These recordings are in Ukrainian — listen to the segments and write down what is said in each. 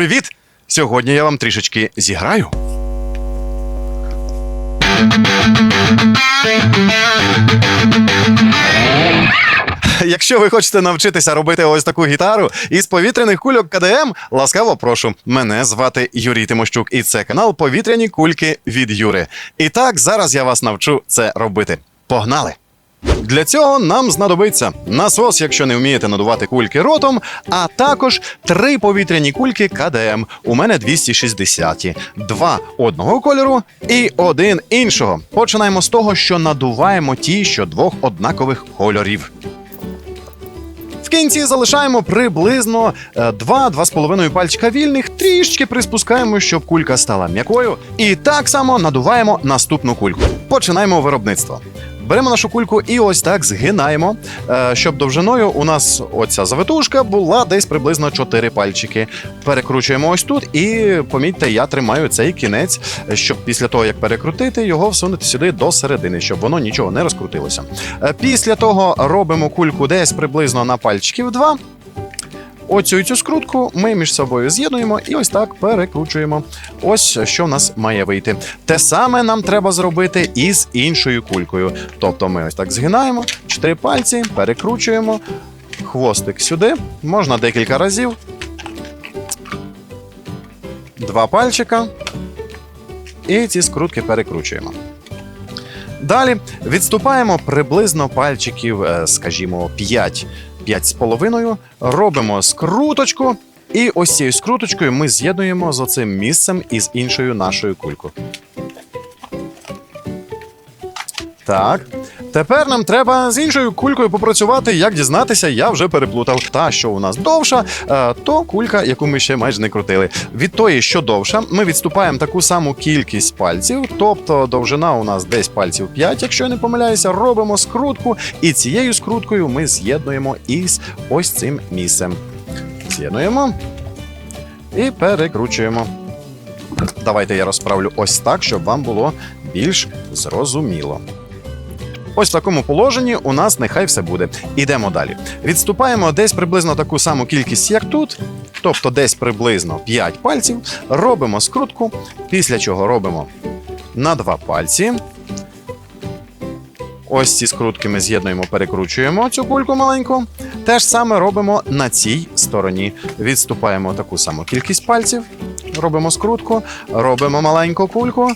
Привіт! Сьогодні я вам трішечки зіграю. Якщо ви хочете навчитися робити ось таку гітару із повітряних кульок КДМ, ласкаво прошу. Мене звати Юрій Тимощук, і це канал Повітряні кульки від Юри. І так, зараз я вас навчу це робити. Погнали! Для цього нам знадобиться насос, якщо не вмієте надувати кульки ротом, а також три повітряні кульки КДМ. У мене 260, два одного кольору і один іншого. Починаємо з того, що надуваємо ті, що двох однакових кольорів. В кінці залишаємо приблизно 2-2,5 пальчика вільних, трішки приспускаємо, щоб кулька стала м'якою. І так само надуваємо наступну кульку. Починаємо виробництво. Беремо нашу кульку і ось так згинаємо, е, щоб довжиною у нас оця завитушка була десь приблизно 4 пальчики. Перекручуємо ось тут, і помітьте, я тримаю цей кінець, щоб після того, як перекрутити, його всунути сюди до середини, щоб воно нічого не розкрутилося. Е, Після того робимо кульку десь приблизно на пальчиків 2. Оцю цю скрутку ми між собою з'єднуємо і ось так перекручуємо. Ось що в нас має вийти. Те саме нам треба зробити і з іншою кулькою. Тобто ми ось так згинаємо, чотири пальці, перекручуємо, хвостик сюди, можна декілька разів. Два пальчика. І ці скрутки перекручуємо. Далі відступаємо приблизно пальчиків, е, скажімо, 5, 5 з половиною. Робимо скруточку, і ось цією скруточкою ми з'єднуємо з оцим місцем із іншою нашою кулькою. Так. Тепер нам треба з іншою кулькою попрацювати. Як дізнатися, я вже переплутав. Та, що у нас довша, е, то кулька, яку ми ще майже не крутили. Від тої, що довша, ми відступаємо таку саму кількість пальців, тобто довжина у нас десь пальців 5, якщо я не помиляюся, робимо скрутку, і цією скруткою ми з'єднуємо із ось цим місцем. З'єднуємо і перекручуємо. Давайте я розправлю ось так, щоб вам було більш зрозуміло. Ось в такому положенні у нас нехай все буде. Ідемо далі. Відступаємо десь приблизно таку саму кількість, як тут, тобто десь приблизно 5 пальців. Робимо скрутку, після чого робимо на два пальці. Ось ці скрутки ми з'єднуємо, перекручуємо цю кульку маленьку. Те ж саме робимо на цій стороні. Відступаємо таку саму кількість пальців, робимо скрутку, робимо маленьку кульку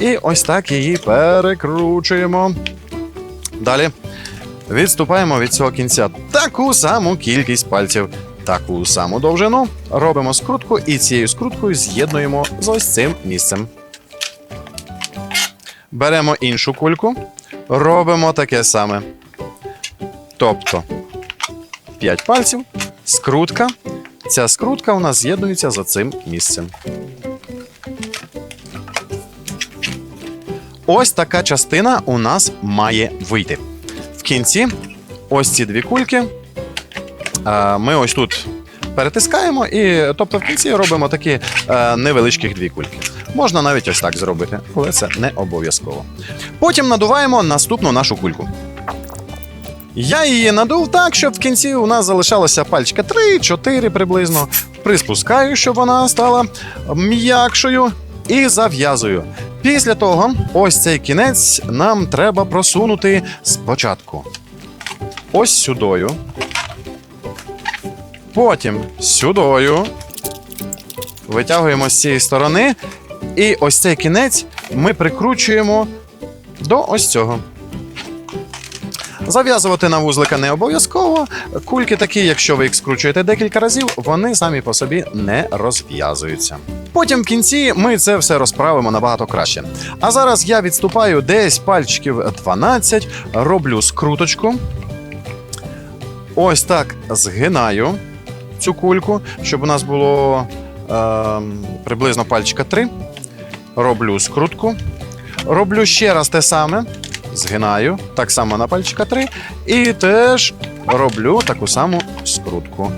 і ось так її перекручуємо. Далі відступаємо від цього кінця таку саму кількість пальців, таку саму довжину. Робимо скрутку і цією скруткою з'єднуємо з ось цим місцем. Беремо іншу кульку, робимо таке саме. Тобто 5 пальців, скрутка. Ця скрутка у нас з'єднується з цим місцем. Ось така частина у нас має вийти. В кінці ось ці дві кульки. е, Ми ось тут перетискаємо, і тобто в кінці робимо такі е, невеличких дві кульки. Можна навіть ось так зробити, але це не обов'язково. Потім надуваємо наступну нашу кульку. Я її надув так, щоб в кінці у нас залишалося пальчика 3-4 приблизно. Приспускаю, щоб вона стала м'якшою, і зав'язую. Після того, ось цей кінець нам треба просунути спочатку. Ось сюдою. Потім сюдою. Витягуємо з цієї сторони. І ось цей кінець ми прикручуємо до ось цього. Зав'язувати на вузлика не обов'язково. Кульки такі, якщо ви їх скручуєте декілька разів, вони самі по собі не розв'язуються. Потім в кінці ми це все розправимо набагато краще. А зараз я відступаю десь пальчиків 12, роблю скруточку. Ось так згинаю цю кульку, щоб у нас було е, приблизно пальчика 3. Роблю скрутку. Роблю ще раз те саме. Згинаю так само на пальчика 3. І теж роблю таку саму скрутку.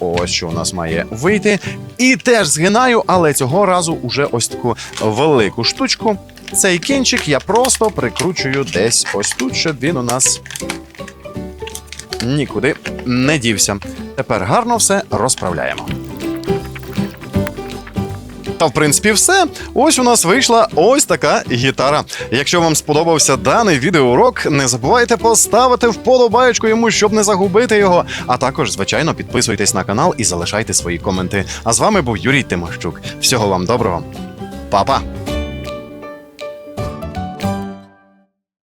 Ось що у нас має вийти. І теж згинаю, але цього разу уже ось таку велику штучку. Цей кінчик я просто прикручую десь ось тут, щоб він у нас нікуди не дівся. Тепер гарно все розправляємо. Та в принципі все. Ось у нас вийшла ось така гітара. Якщо вам сподобався даний відеоурок, не забувайте поставити вподобаєчку йому, щоб не загубити його. А також, звичайно, підписуйтесь на канал і залишайте свої коменти. А з вами був Юрій Тимощук. Всього вам доброго, Па-па!